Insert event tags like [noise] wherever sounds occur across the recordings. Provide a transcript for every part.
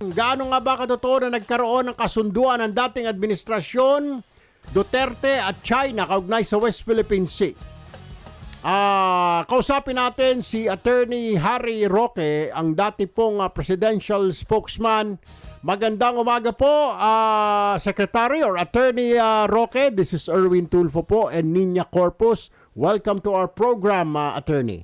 Gaano nga ba katotoo na nagkaroon ng kasunduan ng dating administrasyon Duterte at China kaugnay sa West Philippine Sea? Ah, kausapin natin si Attorney Harry Roque, ang dati pong ah, presidential spokesman. Magandang umaga po, ah, Secretary or Attorney ah, Roque. This is Erwin Tulfo po and Nina Corpus. Welcome to our program, ah, Attorney.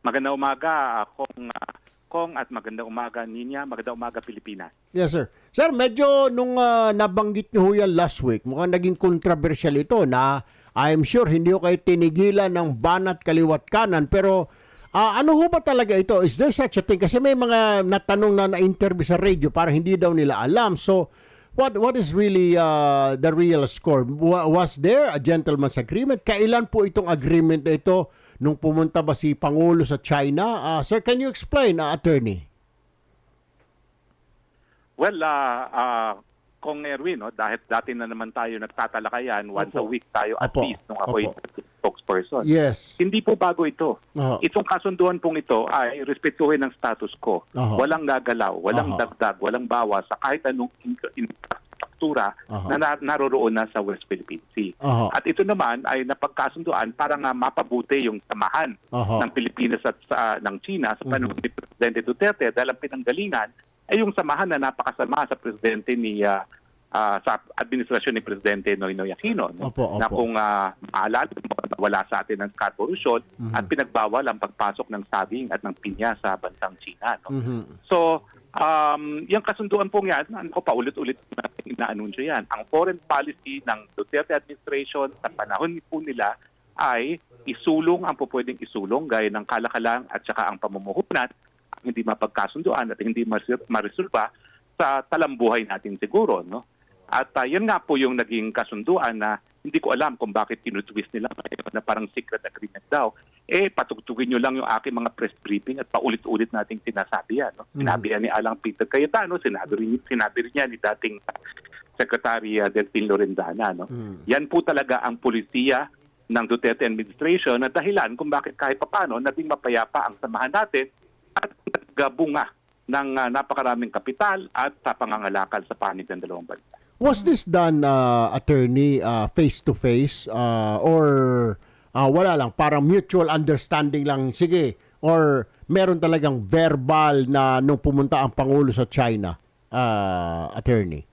Magandang umaga, Kong, ah, Kong at magandang umaga, Ninya. Magandang umaga, Pilipinas. Yes, sir. Sir, medyo nung ah, nabanggit niyo ho yan last week, mukhang naging controversial ito na I'm sure hindi ko kayo tinigilan ng banat kaliwat kanan. Pero ah, ano ho ba talaga ito? Is there such a thing? Kasi may mga natanong na na-interview sa radio para hindi daw nila alam. So, what what is really ah, the real score? Wa- Was there a gentleman's agreement? Kailan po itong agreement na ito nung pumunta ba si Pangulo sa China? Ah, sir, can you explain, ah, attorney? Well, ah, ah, Kong Erwin, no, dahil dati na naman tayo nagtatalakayan, once Opo. a week tayo at Opo. least nung ako'y spokesperson. Yes. Hindi po bago ito. Oo. Itong kasunduan pong ito ay respetuhin ng status quo. Aha. Walang gagalaw, walang Aha. dagdag, walang bawas sa kahit anong in- infrastruktura Aha. na, na naroroon na sa West Philippine Sea. Aha. At ito naman ay napagkasunduan para nga mapabuti yung samahan Aha. ng Pilipinas at sa, ng China sa panahon ni Presidente Duterte dahil ang pinanggalingan ay yung samahan na napakasama sa presidente ni ah, ah, sa administrasyon ni Presidente Noynoy Aquino no? Opo, opo. na kung uh, maalala wala sa atin ng Scarborough Shoal at pinagbawal ang pagpasok ng saging at ng pinya sa bansang China no? Mhm. So, um, yung kasunduan pong yan, ano ko paulit-ulit natin inaanunsyo yan. Ang foreign policy ng Duterte administration sa panahon po nila ay isulong ang po pwedeng isulong gaya ng kalakalang at saka ang pamumuhunan ang hindi mapagkasunduan at hindi maresolba sa talambuhay natin siguro. No? At uh, yan nga po yung naging kasunduan na hindi ko alam kung bakit tinutwist nila na parang secret agreement daw. Eh, patugtugin nyo lang yung aking mga press briefing at paulit-ulit nating sinasabi yan. No? Sinabi yan ni Alang Peter Cayetano, sinabi rin, sinabi rin yan ni dating Secretary uh, Delphine Lorenzana. No? Yan po talaga ang polisiya ng Duterte administration na dahilan kung bakit kahit papano naging mapayapa ang samahan natin at naggabunga ng uh, napakaraming kapital at sa pangangalakal sa panig ng dalawang bansa. Was this done, uh, attorney, uh, face-to-face uh, or uh, wala lang, parang mutual understanding lang, sige, or meron talagang verbal na nung pumunta ang Pangulo sa China, uh, attorney?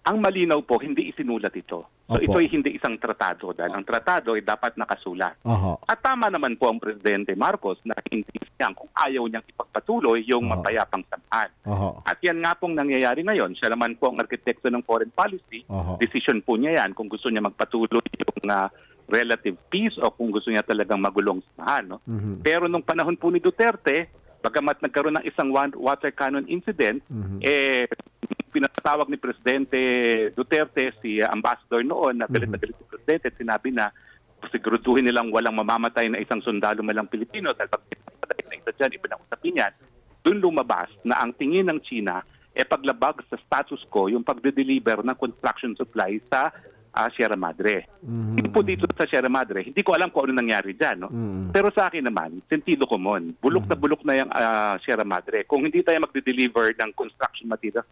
Ang malinaw po, hindi isinulat ito. So Opo. ito ay hindi isang tratado dahil ang tratado ay dapat nakasulat. Aha. At tama naman po ang Presidente Marcos na hindi niya kung ayaw niyang ipagpatuloy yung Oo. mapayapang samahan. Aha. At yan nga pong nangyayari ngayon. Siya naman po ang arkitekto ng foreign policy. Aha. Decision po niya yan kung gusto niya magpatuloy yung ah, relative peace o kung gusto niya talagang magulong samahan. No? Mhm. Pero nung panahon po ni Duterte, bagamat nagkaroon ng isang water cannon incident, Mhm. eh pinatawag ni Presidente Duterte si uh, ambassador noon na galit na galit si Presidente at sinabi na siguraduhin nilang walang mamamatay na isang sundalo malang Pilipino dahil pag pinatay na isa dyan, ipinausapin yan, doon lumabas na ang tingin ng China e paglabag sa status quo yung pagde-deliver ng construction supply sa ah, Sierra Madre. Hindi po dito sa Sierra Madre, hindi ko alam kung ano nangyari dyan. No? Mhm. Pero sa akin naman, sentido common. Bulok na bulok na yung ah, Sierra Madre. Kung hindi tayo magde-deliver ng construction materials,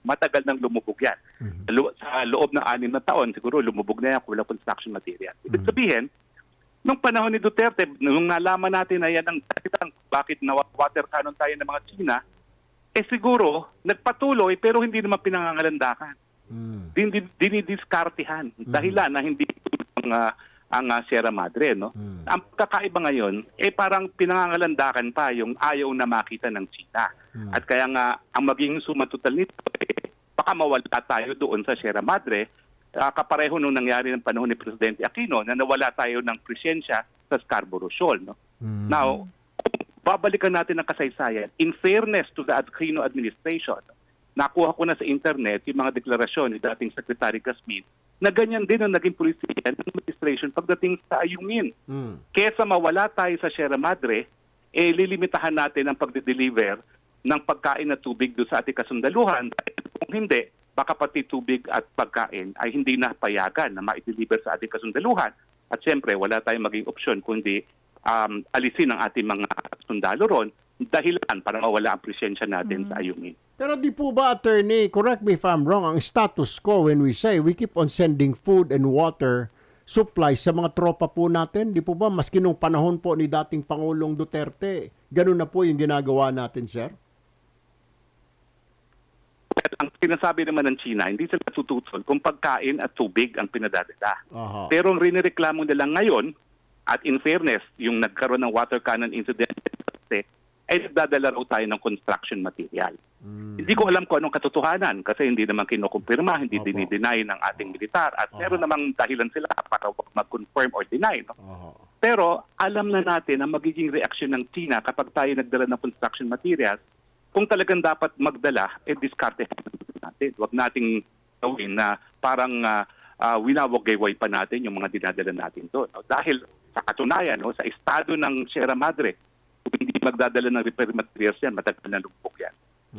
matagal nang lumubog yan. Sa lo- Sa loob ng anim na taon, siguro lumubog na yan kung wala construction material. Ibig sabihin, nung panahon ni Duterte, nung nalaman natin na yan ang dahilan bakit na water cannon tayo ng mga China, eh siguro, nagpatuloy pero hindi naman pinangangalandakan Mm. din dinidiskartihan dahilan na hindi ang ah, ang ah, Sierra Madre no Mm. ang kakaiba ngayon eh parang pinangangalandakan pa yung ayaw na makita ng China at kaya nga ang maging sumatotal nito eh, baka mawala tayo doon sa Sierra Madre Ah, kapareho nung nangyari ng panahon ni Presidente Aquino na nawala tayo ng presensya sa Scarborough Shoal no Mm. Now, babalikan natin ang kasaysayan. In fairness to the Aquino administration, nakuha ko na sa internet yung mga deklarasyon ni dating Secretary Gasmin na ganyan din ang naging polisiya ng administration pagdating sa ayungin. Mm. Kesa mawala tayo sa Sierra Madre, eh lilimitahan natin ang pagde-deliver ng pagkain at tubig doon sa ating kasundaluhan. Kung hindi, baka pati tubig at pagkain ay hindi na payagan na ma-deliver sa ating kasundaluhan. At siyempre, wala tayong maging opsyon kundi um, alisin ang ating mga sundalo ron dahilan para mawala ang presensya natin sa Ayungin. Pero di po ba, attorney, correct me if I'm wrong, ang status quo when we say we keep on sending food and water supplies sa mga tropa po natin, di po ba, maski nung panahon po ni dating Pangulong Duterte, ganun na po yung ginagawa natin, sir? At ang sinasabi naman ng China, hindi sila tututol kung pagkain at tubig ang pinadadala. Aha. Pero ang rinireklamo nila ngayon, at in fairness, yung nagkaroon ng water cannon incident ay nagdadala raw tayo ng construction material. Hindi ko alam kung anong katotohanan kasi hindi naman kinukumpirma, hindi Opo. dinideny ng ating militar at Aha. meron namang dahilan sila para mag-confirm or deny. No? Pero alam na natin ang magiging reaksyon ng China kapag tayo nagdala ng construction materials, kung talagang dapat magdala, eh diskarte natin. Huwag nating gawin na parang uh, uh, winawagayway pa natin yung mga dinadala natin doon. No? Dahil sa katunayan, no, sa estado ng Sierra Madre, kung hindi magdadala ng repair materials yan, matagal na lumpok yan.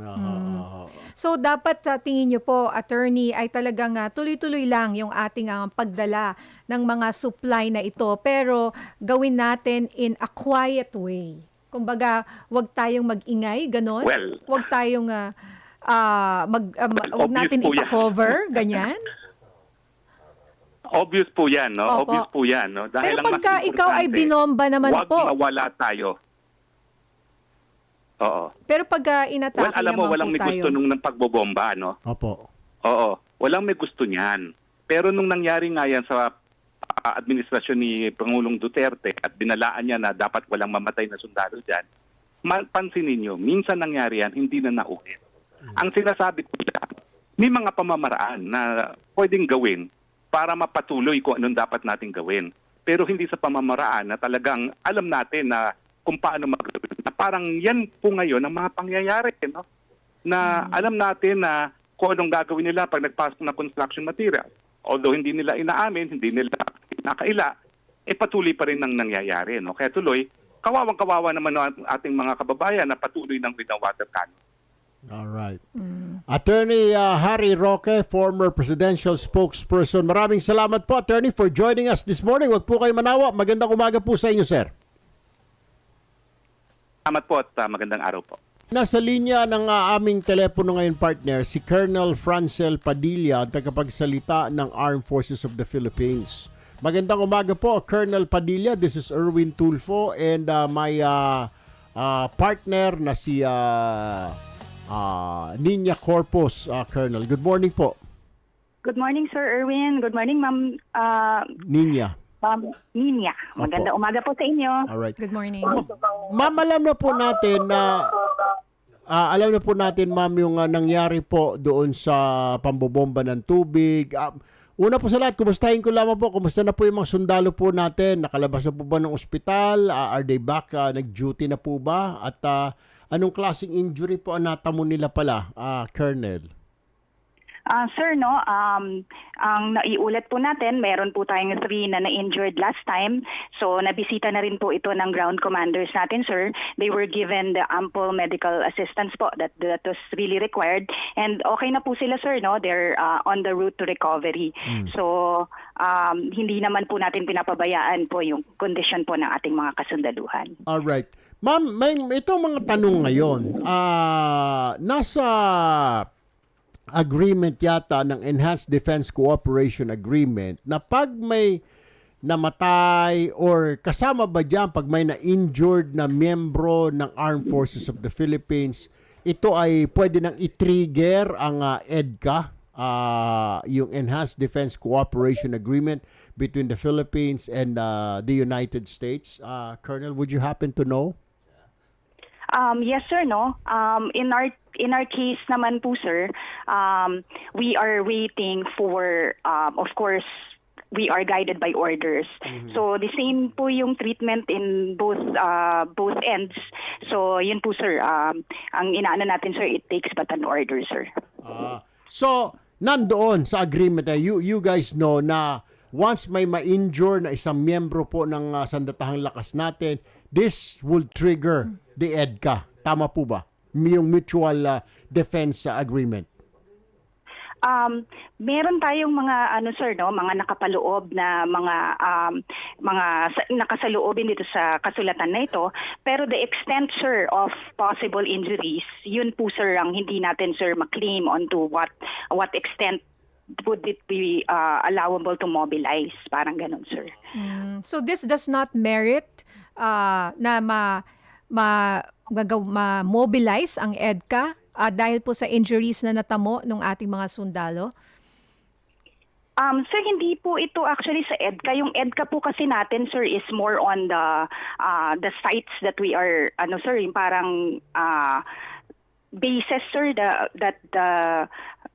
Aha. So dapat sa tingin niyo po, attorney, ay talagang ah, tuloy-tuloy lang yung ating ah, pagdala ng mga supply na ito pero gawin natin in a quiet way. Kumbaga, wag tayong mag-ingay, ganon. Well- wag tayong ah, ah, mag ah, ma- Well, wag natin ipa-cover, ganyan. [laughs] Obvious po yan, no? Opo. Obvious po yan, no? Dahil Pero pagka ikaw ay binomba naman Huwag po. mawala tayo. Oo. Pero pag ah, inatake Well, alam mo, walang may tayo. gusto nung ng pagbobomba, no? Opo. Oo. Walang may gusto niyan. Pero nung nangyari nga yan sa ah, administrasyon ni Pangulong Duterte at binalaan niya na dapat walang mamatay na sundalo dyan, pansinin niyo, minsan nangyari yan, hindi na naulit. Ang sinasabi ko lang, may mga pamamaraan na pwedeng gawin para mapatuloy kung anong dapat nating gawin. Pero hindi sa pamamaraan na talagang alam natin na kung paano magawin. Na parang yan po ngayon ang mga pangyayari. No? Na alam natin na kung anong gagawin nila pag nagpasok ng construction material. Although hindi nila inaamin, hindi nila nakaila, eh patuloy pa rin ang nangyayari. No? Kaya tuloy, kawawang-kawawa naman ang ating mga kababayan na patuloy ng with water cannon. All right. Attorney uh, Harry Roque, former presidential spokesperson. Maraming salamat po, Attorney, for joining us this morning. Huwag po kayo manawa. Magandang umaga po sa inyo, sir. Salamat po at ah, magandang araw po. Nasa linya ng uh, aming telepono ngayon, partner, si Colonel Francel Padilla, tagapagsalita ng Armed Forces of the Philippines. Magandang umaga po, Colonel Padilla. This is Erwin Tulfo and uh, my uh, uh, partner na si uh, uh, Ninya Corpus, uh, Colonel. Good morning po, Good morning, Sir Erwin. Good morning, Ma'am uh, Ninya. Ma'am Ninya. Maganda umaga po sa inyo. Alright. Good morning. Ma'am, alam na po natin na ah, alam na po natin ma'am yung ah, nangyari po doon sa pambobomba ng tubig. Ah, una po sa lahat, kumustahin ko lamang po, kumusta na po yung mga sundalo po natin? Nakalabas na po ba ng ospital? Ah, are they back? Ah, nag-duty na po ba? At ah, anong klaseng injury po ang natamo nila pala, ah, Colonel? Ah, sir, no, um, ang naiulat po natin, meron po tayong three na na-injured last time. So, nabisita na rin po ito ng ground commanders natin, sir. They were given the ample medical assistance po that, that was really required. And okay na po sila, sir, no? They're ah, on the route to recovery. So, um, hindi naman po natin pinapabayaan po yung condition po ng ating mga kasundaluhan. All right. Ma'am, may ito mga tanong ngayon. Ah, nasa agreement yata ng Enhanced Defense Cooperation Agreement na pag may namatay or kasama ba diyan pag may na-injured na miyembro ng Armed Forces of the Philippines, ito ay pwede nang i-trigger ang ah, EDCA, ah, yung Enhanced Defense Cooperation Agreement between the Philippines and ah, the United States. Ah, Colonel, would you happen to know? Um, yes, sir. No. Um, in our in our case, naman po, sir, um, we are waiting for, um, of course, we are guided by orders. So the same po yung treatment in both uh, both ends. So yun po, sir. Um, ang inaano natin, sir, it takes but an order, sir. Ah, so, nandoon sa agreement na you, you guys know na once may ma-injure na isang miyembro po ng ah, sandatahang lakas natin, this will trigger the EDCA. Tama po ba? Yung mutual ah, defense agreement. Um, meron tayong mga ano sir no, mga nakapaloob na mga um, mga sa- nakasaloobin dito sa kasulatan na ito, pero the extent sir of possible injuries, yun po sir ang hindi natin sir ma-claim onto what what extent would it be uh, allowable to mobilize, parang ganun sir. Mm, So this does not merit uh, na ma ma gagaw- ma-mobilize ang EDCA uh, dahil po sa injuries na natamo ng ating mga sundalo. Um, sir, hindi po ito actually sa EDCA. Yung EDCA po kasi natin, sir, is more on the uh, the sites that we are, ano sir, yung parang uh, bases, sir, the, that the,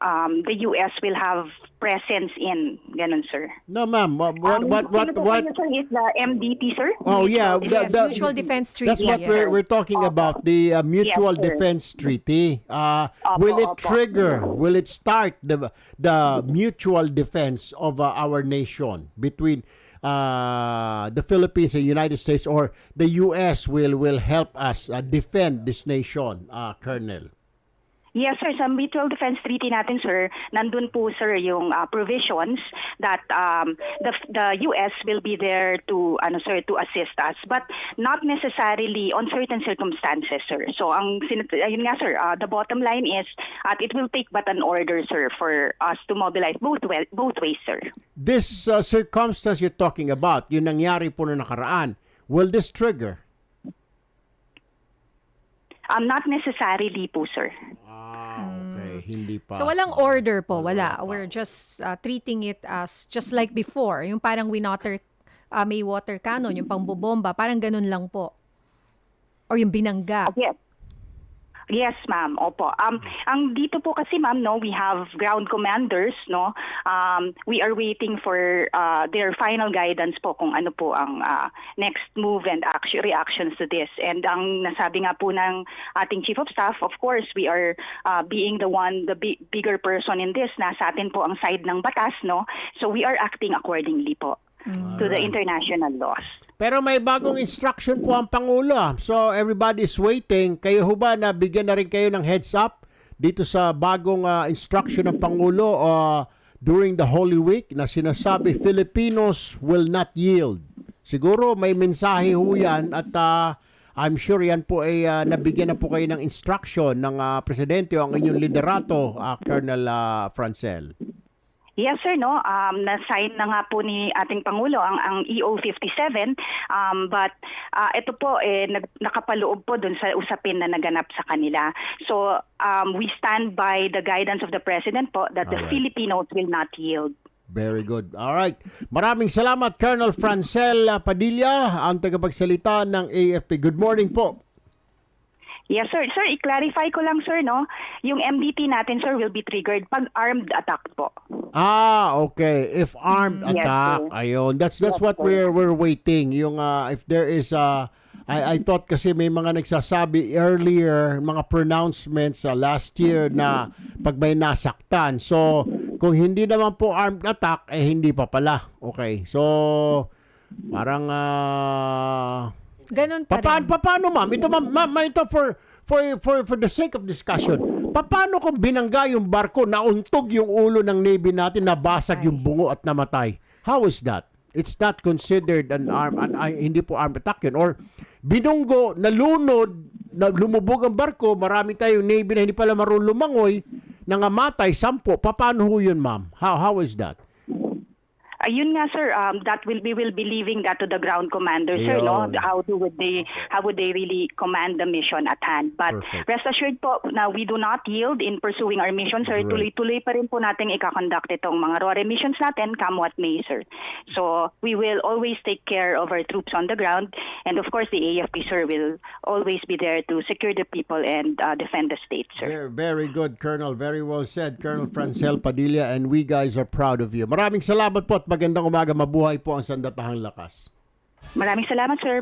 um, the US will have presence in. Ganun, sir. No, ma'am. What what Um, what what, sino what sir, is the MDT, sir? Oh yeah, Yes, Mutual Defense Treaty, That's what yes. we're we're talking about the uh, Mutual Yes. Defense Treaty. Uh, Opo, will it opo. trigger? Will it start the the mutual defense of uh, our nation between uh, the Philippines and United States, or the U.S. will will help us uh, defend this nation, uh, Colonel? Yes, sir. Sa Mutual Defense Treaty natin, sir, nandun po, sir, yung uh, provisions that um, the, the U.S. will be there to, ano, sir, to assist us, but not necessarily on certain circumstances, sir. So, ang, ayun nga, sir, uh, the bottom line is, at it will take but an order, sir, for us to mobilize both, well, both ways, sir. This uh, circumstance you're talking about, yung nangyari po na nakaraan, will this trigger? Um, not necessarily po, sir. Ah, okay. Hindi pa. So walang order po, wala. We're just uh, treating it as just like before, yung parang winotter uh, may water cannon, yung pangbobomba, parang ganun lang po. Or yung binangga. Yes. Yes, ma'am. Opo. Um, ang dito po kasi, ma'am, no, we have ground commanders, no. Um, we are waiting for uh, their final guidance po kung ano po ang uh, next move and action reactions to this. And ang nasabi nga po ng ating chief of staff, of course, we are uh, being the one, the bi- bigger person in this. Nasa atin po ang side ng batas, no. So we are acting accordingly po to the international laws. Pero may bagong instruction po ang Pangulo. ah. So everybody is waiting. Kayo ho ba na bigyan na rin kayo ng heads up dito sa bagong ah, instruction ng Pangulo ah, during the Holy Week na sinasabi Filipinos will not yield. Siguro may mensahe ho yan at ah, I'm sure yan po ay ah, nabigyan na po kayo ng instruction ng ah, presidente o ang inyong liderato, ah, Colonel ah, Francel. Yes sir no um na-sign na nga po ni ating pangulo ang ang EO 57 um but uh, ito po eh nag, nakapaloob po dun sa usapin na naganap sa kanila. So um we stand by the guidance of the president po that the Alright. Filipinos will not yield. Very good. All right. Maraming salamat Colonel Francel Padilla, ang tagapagsalita ng AFP. Good morning po. Yes sir. Sir, i-clarify ko lang sir no, yung MDT natin sir will be triggered pag armed attack po. Ah, okay. If armed Yes, attack, sir. ayun. That's that's Yes, what sir. we're we're waiting. Yung uh, if there is uh, I I thought kasi may mga nagsasabi earlier mga pronouncements uh, last year na pag may nasaktan. So, kung hindi naman po armed attack eh hindi pa pala. Okay. So, parang uh, Ganun pa Paano, rin. paano ma'am? Ito ma'am, ma'am, ito for, for, for, for the sake of discussion. Paano kung binangga yung barko, nauntog yung ulo ng Navy natin, nabasag yung bungo at namatay? How is that? It's not considered an arm, an, ay, hindi po armed attack yun. Or binunggo, nalunod, na lumubog ang barko, marami tayong Navy na hindi pala marunong lumangoy, nangamatay, sampo. Paano ho yun ma'am? How, how is that? Ayun nga sir, um, that will we will be leaving that to the ground commander sir, no? How do would they how would they really command the mission at hand? But Perfect. rest assured po na we do not yield in pursuing our mission sir. Great. Tuloy-tuloy pa rin po nating ikakonduct itong mga RORE missions natin come what may sir. So we will always take care of our troops on the ground and of course the AFP sir will always be there to secure the people and uh, defend the state sir. Very, very good, Colonel. Very well said, Colonel Francel Padilla, and we guys are proud of you. Maraming salamat po at magandang umaga. Mabuhay po ang Sandatahang Lakas. Maraming salamat sir.